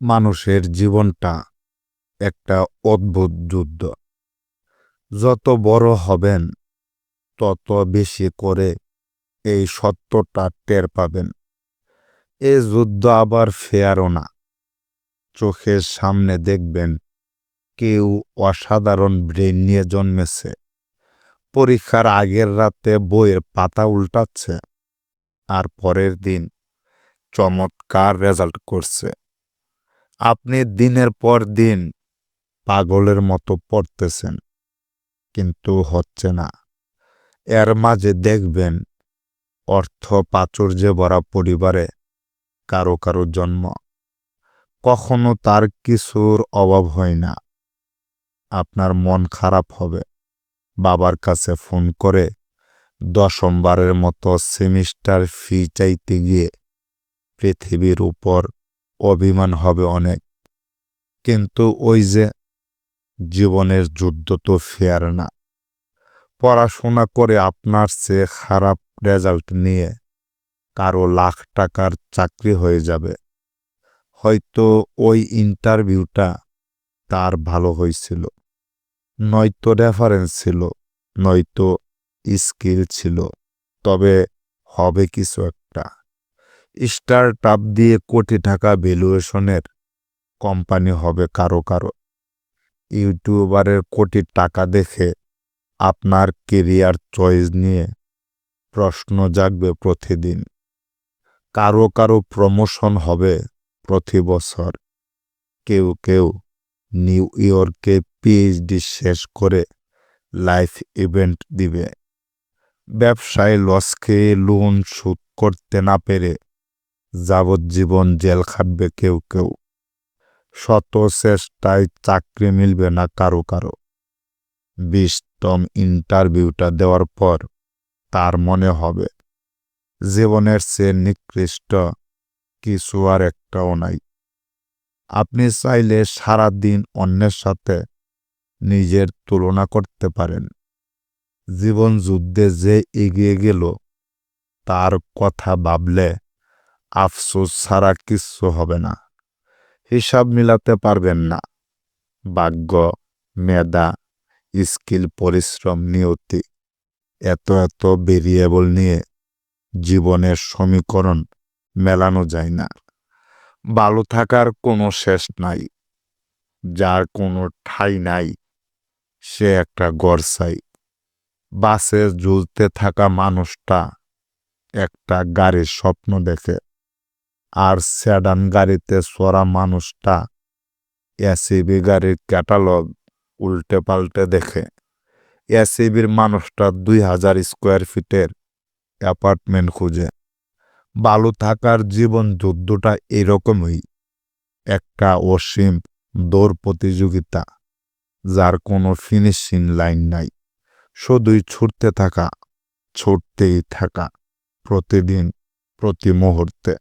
মানুষের জীবনটা একটা অদ্ভুত যুদ্ধ। যত বড় হবেন, তত বেশি করে এই সত্যটা টের পাবেন। এ যুদ্ধ আবার ফেয়ারও না। চোখের সামনে দেখবেন, কেউ অসাধারণ ব্রেন নিয়ে জন্মেছে। পরীক্ষার আগের রাতে বইয়ের পাতা উল্টাচ্ছে, আর পরের দিন চমৎকার রেজাল্ট করছে। আপনি দিনের পর দিন পাগলের মতো পড়তেছেন, কিন্তু হচ্ছে না। এর মাঝে দেখবেন অর্থ প্রাচুর্যে ভরা পরিবারে কারও কারও জন্ম। কখনো তার কিছুর অভাব হয় না। আপনার মন খারাপ হবে। বাবার কাছে ফোন করে দশমবারের মতো সেমিস্টার ফি চাইতে গিয়ে পৃথিবীর উপর অভিমান হবে অনেক। কিন্তু ওই যে জীবনের যুদ্ধ তো ফেয়ার না। পড়াশোনা করে আপনার চেয়ে খারাপ রেজাল্ট নিয়ে কারও লাখ টাকার চাকরি হয়ে যাবে। হয়তো ওই ইন্টারভিউটা তার ভালো হয়েছিল। নয়তো রেফারেন্স ছিল, নয়তো স্কিল ছিল, তবে হবে কিছু স্টার্ট আপ দিয়ে কোটি টাকা ভ্যালুয়েশনের কোম্পানি হবে কারও কারও। ইউটিউবারের কোটি টাকা দেখে আপনার কেরিয়ার চয়েস নিয়ে প্রশ্ন জাগবে প্রতিদিন। কারও কারও প্রমোশন হবে প্রতি বছর। কেউ কেউ নিউ ইয়র্কে পিএইচডি শেষ করে লাইফ ইভেন্ট দিবে। ব্যবসায় লস খেয়ে লোন শোধ করতে না পেরে যাবজ্জীবন জেল খাটবে কেউ কেউ। শত চেষ্টায় চাকরি মিলবে না কারও কারও। বিশতম ইন্টারভিউটা দেওয়ার পর তার মনে হবে, জীবনের চেয়ে নিকৃষ্ট কিছু আর একটাও নাই। আপনি চাইলে সারা দিন অন্যের সাথে নিজের তুলনা করতে পারেন। জীবন যুদ্ধে যে এগিয়ে গেল, তার কথা ভাবলে আফসোস ছাড়া কিচ্ছু হবে না। হিসাব মিলাতে পারবেন না। ভাগ্য, মেধা, স্কিল, পরিশ্রম, নিয়তি, এত এত ভেরিয়েবল নিয়ে জীবনের সমীকরণ মেলানো যায় না। ভালো থাকার কোনো শেষ নাই। যার কোনো ঠাই নাই, সে একটা গড়সাই। বাসে ঝুলতে থাকা মানুষটা একটা গাড়ির স্বপ্ন দেখে। আর স্যাডান গাড়িতে সরা মানুষটা এসিবি গাড়ির ক্যাটালগ উল্টে পাল্টে দেখে। এসিবির মানুষটা দুই হাজার স্কোয়ার ফিটের অ্যাপার্টমেন্ট খুঁজে। বালু থাকার জীবন যুদ্ধটা এরকমই। একটা অসীম দৌড় প্রতিযোগিতা, যার কোনো ফিনিশিং লাইন নাই। শুধুই ছুটতে থাকা, ছুটতেই থাকা প্রতিদিন, প্রতি মুহূর্তে।